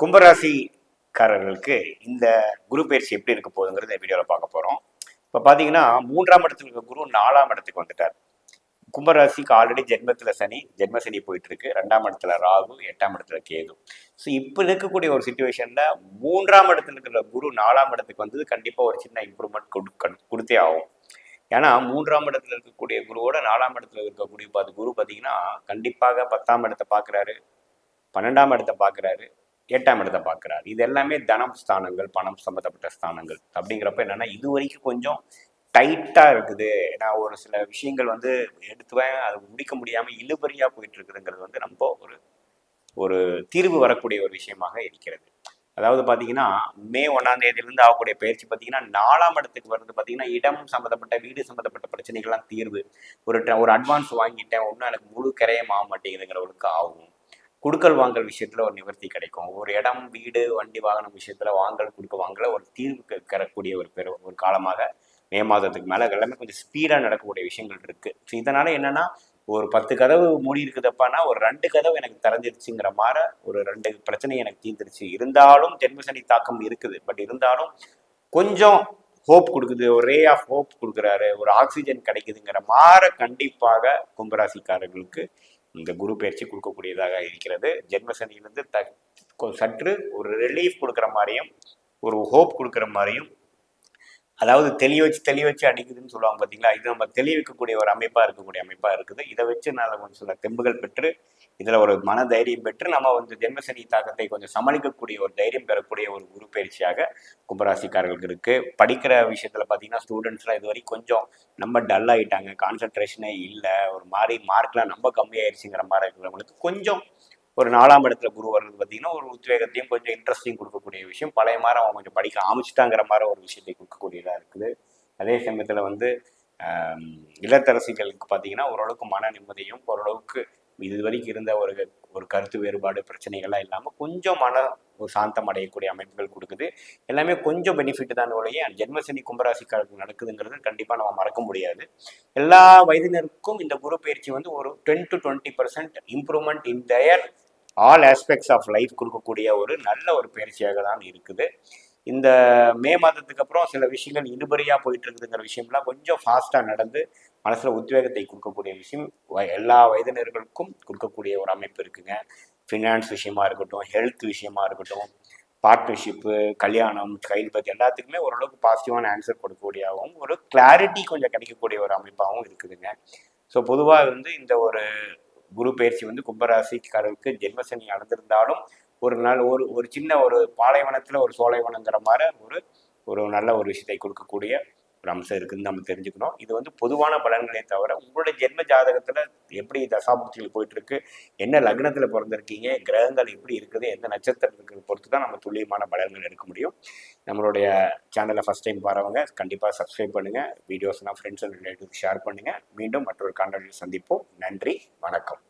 கும்பராசிக்காரர்களுக்கு இந்த குரு பயிற்சி எப்படி இருக்க போகுதுங்கிறத வீடியோவில் பார்க்க போகிறோம் இப்போ பார்த்தீங்கன்னா மூன்றாம் இடத்துல இருக்க குரு நாலாம் இடத்துக்கு வந்துட்டார். கும்பராசிக்கு ஆல்ரெடி ஜென்மத்தில் சனி ஜென்ம சனி போயிட்டுருக்கு. ரெண்டாம் இடத்துல ராகு எட்டாம் இடத்துல கேது. ஸோ இப்போ இருக்கக்கூடிய ஒரு சுச்சுவேஷனில் மூன்றாம் இடத்துல இருக்கிற குரு நாலாம் இடத்துக்கு வந்தது கண்டிப்பாக ஒரு சின்ன இம்ப்ரூவ்மெண்ட் கொடுக்க கொடுத்தே ஆகும். ஏன்னா மூன்றாம் இடத்துல இருக்கக்கூடிய குருவோட நாலாம் இடத்துல இருக்கக்கூடிய பார்த்து குரு பார்த்தீங்கன்னா கண்டிப்பாக பத்தாம் இடத்தை பார்க்குறாரு பன்னெண்டாம் இடத்தை பார்க்குறாரு எட்டாம் இடத்தை பார்க்குறாரு இது எல்லாமே தனம் ஸ்தானங்கள் பணம் சம்மந்தப்பட்ட ஸ்தானங்கள். அப்படிங்கிறப்ப என்னென்னா இது வரைக்கும் கொஞ்சம் டைட்டாக இருக்குது. நான் ஒரு சில விஷயங்கள் வந்து எடுத்துவேன். அது முடிக்க முடியாமல் இழுபறியாக போயிட்டு இருக்குதுங்கிறது வந்து ரொம்ப ஒரு ஒரு தீர்வு வரக்கூடிய ஒரு விஷயமாக இருக்கிறது. அதாவது பார்த்தீங்கன்னா மே ஒன்றாம் தேதியிலிருந்து ஆகக்கூடிய பயிற்சி பார்த்தீங்கன்னா நாலாம் இடத்துக்கு வருது பார்த்தீங்கன்னா இடம் சம்மந்தப்பட்ட வீடு சம்மந்தப்பட்ட பிரச்சனைகள்லாம் தீர்வு. ஒரு ஒரு அட்வான்ஸ் வாங்கிட்டேன். ஒன்றும் எனக்கு முழு கரையம் ஆக மாட்டேங்குதுங்கிறவங்களுக்கு ஆகும் குடுக்கல் வாங்கல் விஷயத்துல ஒரு நிவர்த்தி கிடைக்கும். ஒரு இடம் வீடு வண்டி வாகனம் விஷயத்துல வாங்கல் கொடுக்க வாங்கல ஒரு தீர்வு கரக்கூடிய ஒரு பெரு ஒரு காலமாக மே மாதத்துக்கு மேலே எல்லாமே கொஞ்சம் ஸ்பீடாக நடக்கக்கூடிய விஷயங்கள் இருக்குது ஸோ இதனால் என்னென்னா ஒரு பத்து கதவு மூடி இருக்குதப்பானா ஒரு ரெண்டு கதவு எனக்கு திறந்துருச்சுங்கிற மாதிரி ஒரு ரெண்டு பிரச்சனை எனக்கு தீர்ந்துருச்சு. இருந்தாலும் ஜென்மசனி தாக்கம் இருக்குது. பட் இருந்தாலும் கொஞ்சம் ஹோப் கொடுக்குது. ஒரு ரே ஆஃப் ஹோப் கொடுக்குறாரு. ஒரு ஆக்சிஜன் கிடைக்குதுங்கிற மாதிரி கண்டிப்பாக கும்பராசிக்காரர்களுக்கு இந்த குரு பயிற்சி கொடுக்கக்கூடியதாக இருக்கிறது. ஜென்மசனியிலிருந்து த கொ- சற்று ஒரு ரிலீஃப் கொடுக்குற மாதிரியும் ஒரு ஹோப் கொடுக்குற மாதிரியும் அதாவது தெளிய வச்சு தெளிய வச்சு அடிக்குதுன்னு சொல்லுவாங்க பார்த்தீங்களா இது நம்ம தெளிவிக்கக்கூடிய ஒரு அமைப்பாக இருக்கக்கூடிய அமைப்பாக இருக்குது. இதை வச்சு நான் கொஞ்சம் சில தெம்புகள் பெற்று இதில் ஒரு மன தைரியம் பெற்று நம்ம வந்து ஜென்மசனி தாக்கத்தை கொஞ்சம் சமாளிக்கக்கூடிய ஒரு தைரியம் பெறக்கூடிய ஒரு குரு பயிற்சியாக கும்பராசிக்காரர்களுக்கு இருக்குது படிக்கிற விஷயத்தில் பார்த்தீங்கன்னா ஸ்டூடெண்ட்ஸ்லாம் இது வரைக்கும் கொஞ்சம் நம்ம டல் ஆகிட்டாங்க கான்சென்ட்ரேஷனே இல்லை. ஒரு மாதிரி மார்க்லாம் ரொம்ப கம்மியாயிருச்சுங்கிற மாதிரி இருக்கிறவங்களுக்கு கொஞ்சம் ஒரு நாலாம் இடத்துல குரு வர்றது பார்த்தீங்கன்னா ஒரு உத்வேகத்தையும் கொஞ்சம் இன்ட்ரெஸ்டிங் கொடுக்கக்கூடிய விஷயம். பழைய மாதிரி அவங்க கொஞ்சம் படிக்க ஆமிச்சிட்டாங்கிற மாதிரி ஒரு விஷயத்தை கொடுக்கக்கூடியதாக இருக்குது. அதே சமயத்தில் வந்து இல்லத்தரசிகளுக்கு பார்த்தீங்கன்னா ஓரளவுக்கு மன நிம்மதியும் ஓரளவுக்கு இது வரைக்கும் இருந்த ஒரு ஒரு கருத்து வேறுபாடு பிரச்சனைகள்லாம் இல்லாமல் கொஞ்சம் மன ஒரு சாந்தம் அடையக்கூடிய அமைப்புகள் கொடுக்குது. எல்லாமே கொஞ்சம் பெனிஃபிட் தான் ஒழிய ஜென்மசனி கும்பராசிக்காரர்கள் நடக்குதுங்கிறது கண்டிப்பாக நம்ம மறக்க முடியாது. எல்லா வயதினருக்கும் இந்த குரு பயிற்சி வந்து ஒரு ten to twenty percent improvement in their all aspects of life கொடுக்கக்கூடிய ஒரு நல்ல ஒரு பயிற்சியாக தான் இருக்குது. இந்த மே மாதத்துக்கு அப்புறம் சில விஷயங்கள் இழுபறியாக போயிட்டு இருக்குதுங்கிற விஷயம்லாம் கொஞ்சம் ஃபாஸ்ட்டாக நடந்து மனசில் உத்வேகத்தை கொடுக்கக்கூடிய விஷயம். வ- எல்லா வயதினர்களுக்கும் கொடுக்கக்கூடிய ஒரு அமைப்பு இருக்குங்க. ஃபினான்ஸ் விஷயமா இருக்கட்டும் ஹெல்த் விஷயமா இருக்கட்டும் பார்ட்னர்ஷிப்பு கல்யாணம் கைல் பற்றி எல்லாத்துக்குமே ஓரளவுக்கு பாசிட்டிவான ஆன்சர் கொடுக்கக்கூடியவும் ஒரு கிளாரிட்டி கொஞ்சம் கிடைக்கக்கூடிய ஒரு அமைப்பாகவும் இருக்குதுங்க. ஸோ பொதுவாக வந்து இந்த ஒரு குரு பயிற்சி வந்து கும்பராசிக்காரருக்கு ஜென்மசனி அடைந்திருந்தாலும் ஒரு நாள் ஒரு ஒரு சின்ன ஒரு பாலைவனத்தில் ஒரு சோலைவனங்கிற மாதிரி ஒரு ஒரு நல்ல ஒரு விஷயத்தை கொடுக்கக்கூடிய ஒரு அம்சம் இருக்குதுன்னு நம்ம தெரிஞ்சுக்கணும். இது வந்து பொதுவான பலன்களே தவிர உங்களுடைய ஜென்ம ஜாதகத்தில் எப்படி தசாபூர்த்திகள் போயிட்டுருக்கு என்ன லக்னத்தில் பிறந்திருக்கீங்க கிரகங்கள் எப்படி இருக்குது எந்த நட்சத்திரத்துக்கு பொறுத்து தான் நம்ம துல்லியமான பலன்கள் எடுக்க முடியும். நம்மளுடைய சேனலை ஃபஸ்ட் டைம் பாருவங்க கண்டிப்பாக சப்ஸ்கிரைப் பண்ணுங்கள் வீடியோஸ்லாம் ஃப்ரெண்ட்ஸ் அண்ட் ரிலேட்டிவ் ஷேர் பண்ணுங்கள் மீண்டும் மற்றொரு காணொலியில் சந்திப்போம். நன்றி வணக்கம்.